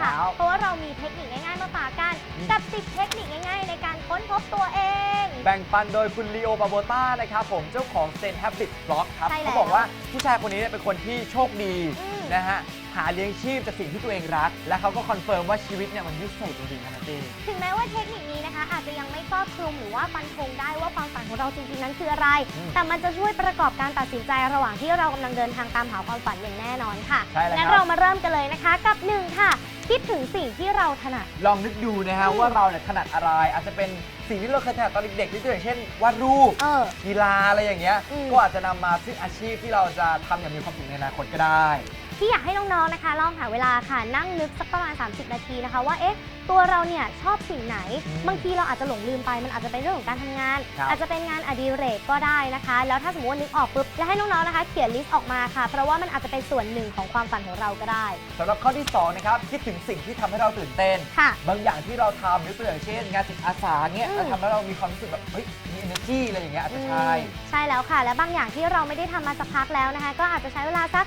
ค่ะแล้วเพราะว่าเรามีเทคนิคง่ายๆมาฝากกันอืมกับ 10 เทคนิคง่ายๆ ในการค้นพบตัวเอง แบ่งปันโดยคุณลีโอบาโบต้านะครับผมเจ้าของ Zen Habit Block ครับ ใช่แล้วเขาบอกว่าผู้ชายคนนี้เนี่ยเป็นคนที่โชคดีอืม นะฮะ หาเลี้ยงชีพจากสิ่งที่ตัวเองรัก และเขาก็คอนเฟิร์มว่าชีวิตเนี่ยมันวิเศษจริงๆนะนัตตี้ถึงแม้ว่าเทคนิคนี้นะคะ อาจจะยังไม่ครอบคลุมหรือว่าฟันธงได้ว่าความฝันของเราจริงๆนั้นคืออะไรอืมแต่มันจะช่วยประกอบการตัดสินใจระหว่างที่เรากำลังเดินทางตามหาความฝันอย่างแน่นอนค่ะใช่แล้วงั้นครับเรามาเริ่มกันเลยนะคะกับหนึ่งค่ะคิดถึงสิ่งที่เราถนัด ลองนึกดูนะฮะอืมว่าเราเนี่ยถนัดอะไร อาจจะเป็นสิ่งที่เราเคยถนัดตอนเด็กๆที่อย่างเช่นวาดรูปเออกีฬาอะไรอย่างเงี้ยอืมก็อาจจะนำมาซึ่งอาชีพที่เราจะทำอย่างมีความสุขในอนาคตก็ได้ ที่อยากให้น้องๆนะคะ ลองหาเวลาค่ะนั่งนึกสักประมาณ 30 นาทีนะคะว่าเอ๊ะตัวเราเนี่ยชอบสิ่งไหนอืมบางทีเราอาจจะหลงลืมไปมันอาจจะเป็นเรื่องของการทำงานครับอาจจะเป็นงานอดิเรกก็ได้นะคะ แล้วถ้าสมมติว่านึกออกปุ๊บจะให้น้องๆนะคะ เขียนลิสต์ออกมาค่ะ เพราะว่ามันอาจจะเป็นส่วนหนึ่งของความฝันของเราก็ได้สำหรับข้อที่สองนะครับคิดถึงสิ่งที่ทำให้เราตื่นเต้นค่ะบางอย่างที่เราทำยกตัวอย่างเช่น งานจิตอาสาเงี้ยอืมเราทำแล้วเรามีความรู้สึกแบบเฮ้ยมี energy อะไรอย่างเงี้ยอาจจะใช่อืมใช่แล้วค่ะ และบางอย่างที่เราไม่ได้ทำมาสักพักแล้วนะคะ ก็อาจจะใช้เวลาสัก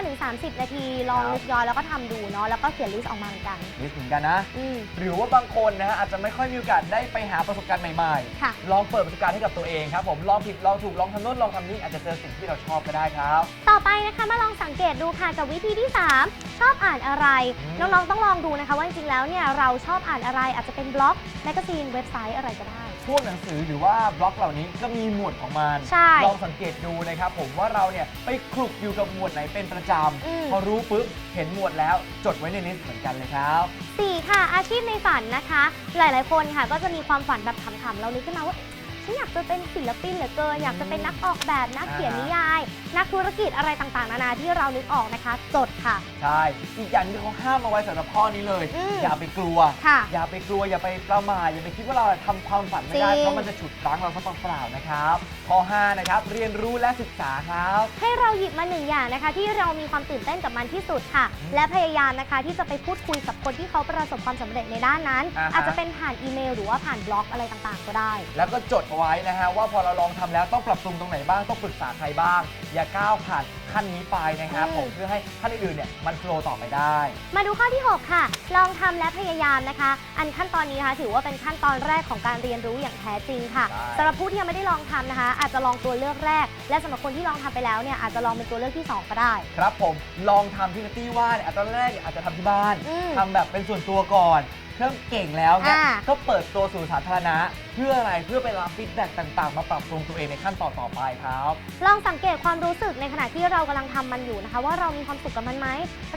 15-30นาที ลองครับนึกย้อนแล้วก็ทำดูเนาะ แล้วก็เขียนลิสต์ออกมาเหมือนกัน นิดเหมือนกันนะ อืม หรือว่าบางคนนะฮะอาจจะไม่ค่อยมีโอกาสได้ไปหาประสบการณ์ใหม่ค่ะ ๆ ลองเปิดประสบการณ์ให้กับตัวเองครับผม ลองผิดลองถูกลองทำโน้นลองทำนี่อาจจะเจอสิ่งที่เราชอบก็ได้ครับ ต่อไปนะคะมาลองสังเกตดูค่ะกับวิธีที่ 3 ชอบอ่านอะไร อืม น้องๆต้องลองดูนะคะว่าจริงๆแล้วเนี่ยเราชอบอ่านอะไรอาจจะเป็นบล็อกแมกกาซีนเว็บไซต์อะไรก็ได้ พวกหนังสือหรือว่าบล็อกเหล่านี้ก็มีหมวดของมันใช่ลองสังเกตดูนะครับผมว่าเราเนี่ยไปคลุกอยู่กับหมวดไหนเป็นประจอืมำพอรู้ปุ๊บเห็นหมวดแล้วจดไว้ในลิสต์เหมือนกันเลยครับ4ค่ะอาชีพในฝันนะคะ หลายๆ คนค่ะก็จะมีความฝันแบบขำๆเรานึกขึ้นมาว่า ฉันอยากจะเป็นศิลปินเหลือเกิน อยากจะเป็นนักออกแบบนักเขียนนิยาย นักธุรกิจอะไรต่างๆ นานาที่เรานึกออกนะคะ จดค่ะ ใช่ อีกอย่างที่เขาห้ามเอาไว้สำหรับข้อนี้เลย อืมอย่าไปกลัว ค่ะอย่าไปกลัว อย่าไปประมาท อย่าไปคิดว่าเราทำความฝันไม่ได้ จริง เพราะมันจะฉุดรั้งเราซะเปล่าๆนะครับ ข้อ 5 นะครับ เรียนรู้และศึกษาครับ ให้เราหยิบมาหนึ่งอย่างนะคะ ที่เรามีความตื่นเต้นกับมันที่สุดค่ะอืมและพยายามนะคะที่จะไปพูดคุยกับคนที่เขาประสบความสำเร็จในด้านนั้น อ่าฮะ อาจจะเป็นผ่านอีเมลหรือว่าผ่านบล็อกอะไรต่างๆ ก็ได้ แล้วก็จดเอาไว้นะฮะว่าพอเราลองทำแล้วต้องปรับปรุงตรงไหนบ้างต้องปรึกษาใครบ้าง อย่าก้าวผ่านขั้นนี้ไปนะครับอืมผมเพื่อให้ขั้นอื่นๆเนี่ยมันโฟลว์ต่อไปได้ มาดูข้อที่ 6 ค่ะ ลองทำและพยายามนะคะ อันขั้นตอนนี้นะคะถือว่าเป็นขั้นตอนแรกของการเรียนรู้อย่างแท้จริงค่ะใช่สำหรับผู้ที่ยังไม่ได้ลองทำนะคะ อาจจะลองตัวเลือกแรก และสำหรับคนที่ลองทำไปแล้วเนี่ยอาจจะลองเป็นตัวเลือกที่สองก็ได้ ครับผมลองทำที่นัตตี้ว่าเนี่ยตอนแรกเนี่ยอาจจะทำที่บ้านอืมทำแบบเป็นส่วนตัวก่อนเริ่มเก่งแล้วเนี่ยอ่า ก็เปิดตัวสู่สาธารณะเพื่ออะไรเพื่อไปรับฟีดแบ็กต่างๆ มาปรับปรุงตัวเองในขั้นตอนต่อไปครับ ลองสังเกตความรู้สึกในขณะที่เรากำลังทำมันอยู่นะคะ ว่าเรามีความสุขกับมันไหม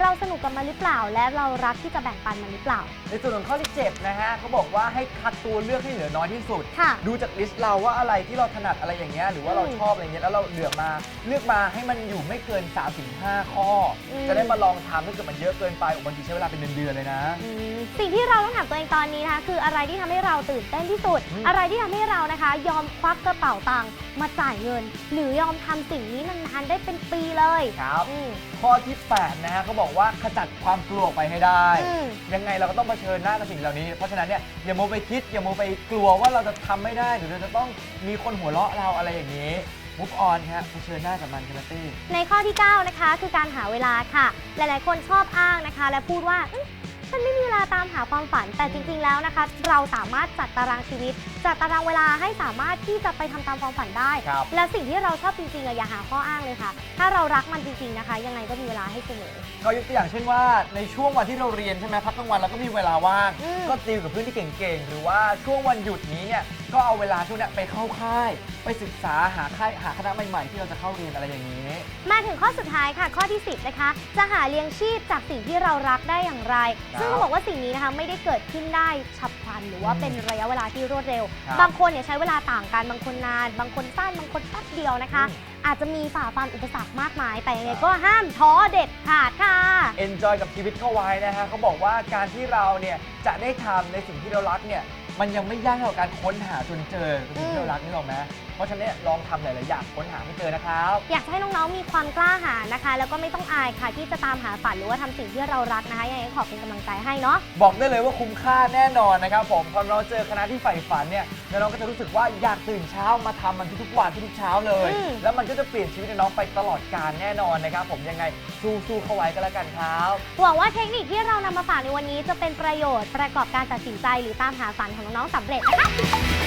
เราสนุกกับมันหรือเปล่า และเรารักที่จะแบ่งปันมันหรือเปล่า ในส่วนของข้อที่7นะฮะเขาบอกว่าให้คัดตัวเลือกให้เหลือน้อยที่สุด ค่ะ ดูจากลิสต์เราว่าอะไรที่เราถนัดอะไรอย่างเงี้ยหรือว่าเราอืมชอบอะไรเงี้ยแล้วเราเลือกมา เลือกมาให้มันอยู่ไม่เกิน3-5ข้ออม จะได้มาลองทำถ้าเกิดมันเยอะเกินไปบางทีใช้เวลาเป็นเดือนๆเลยนะอืมสิ่งที่เราต้องถามตัวเองตอนนี้นะคะคืออะไรที่ทำให้เราตื่นเต้นที่สุด อืมอะไรที่ทำให้เรานะคะ ยอมควักกระเป๋าตังค์มาจ่ายเงิน หรือยอมทำสิ่งนี้นานๆได้เป็นปีเลยครับอืม ข้อที่ 8 นะฮะเขาบอกว่าขจัดความกลัวออกไปให้ได้ อืม ยังไงเราก็ต้องเผชิญหน้ากับสิ่งเหล่านี้ เพราะฉะนั้นเนี่ยอย่าโมวไปคิด อย่าโมวไปกลัวว่าเราจะทำไม่ได้ หรือเราจะต้องมีคนหัวเราะเราอะไรอย่างนี้ มุกออนฮะเผชิญหน้ากับมันคุณนัตตี้ ในข้อที่ 9 นะคะ คือการหาเวลาค่ะ หลายๆ คนชอบอ้างนะคะ และพูดว่าเอ้ยฉันไม่มีเวลาตามหาความฝันแต่จริง ๆ แล้วนะคะ เราสามารถจัดตารางชีวิต จัดตารางเวลาให้สามารถที่จะไปทำตามความฝันได้ ครับและสิ่งที่เราชอบจริงๆอะอย่าหาข้ออ้างเลยค่ะ ถ้าเรารักมันจริงๆนะคะ ยังไงก็มีเวลาให้เสมอ ก็ยกตัวอย่างเช่นว่าในช่วงวันที่เราเรียนใช่ไหมพักกลางวันเราก็มีเวลาว่าง อืม ก็ติวกับเพื่อนที่เก่งๆ หรือว่าช่วงวันหยุดนี้เนี่ยก็เอาเวลาช่วงเนี้ยไปเข้าค่าย ไปศึกษาหาค่ายหาคณะใหม่ๆ ที่เราจะเข้าเรียนอะไรอย่างนี้ มาถึงข้อสุดท้ายค่ะ ข้อที่ 10 นะคะ จะหาเลี้ยงชีพจากสิ่งที่เรารักได้อย่างไร ครับซึ่งต้องบอกว่าสิ่งนี้นะคะไม่ได้เกิดขึ้นได้ฉับพลันหรือว่าอืมเป็นระยะเวลาที่รวดเร็วครับบางคนเนี่ยใช้เวลาต่างกัน บางคนนาน บางคนสั้น บางคนแป๊บเดียวนะคะ อืม อาจจะมีฝ่าฟันอุปสรรคมากมาย แต่ยังไงครับก็ห้ามท้อเด็ดขาดค่ะ enjoy กับชีวิตเข้าไว้นะฮะเขาบอกว่าการที่เราเนี่ยจะได้ทำในสิ่งที่เรารักเนี่ยมันยังไม่ยากเท่ากับการค้นหาจนเจอสิ่งที่เรารักนี่หรอกไหมเพราะฉะนั้นเนี่ยลองทำหลายๆอย่างค้นหาให้เจอนะครับ อยากจะให้น้องๆมีความกล้าหาญนะคะ แล้วก็ไม่ต้องอายค่ะ ที่จะตามหาฝันหรือว่าทำสิ่งที่เรารักนะคะยังไงก็ขอเป็นกำลังใจให้เนาะ บอกได้เลยว่าคุ้มค่าแน่นอนนะครับผมพอเราเจอคณะที่ใฝ่ฝันเนี่ยน้องๆก็จะรู้สึกว่าอยากตื่นเช้ามาทำมันทุกๆวันทุกๆเช้าเลย อืม แล้วมันก็จะเปลี่ยนชีวิตน้องไปตลอดกาลแน่นอนนะครับผมยังไงสู้ๆเข้าไว้ก็แล้วกันครับหวังว่าเทคนิคที่เรานำมาฝากในวันนี้จะเป็นประโยชน์ประกอบการตัดสินใจหรือตามหาฝันของน้องๆสำเร็จนะคะ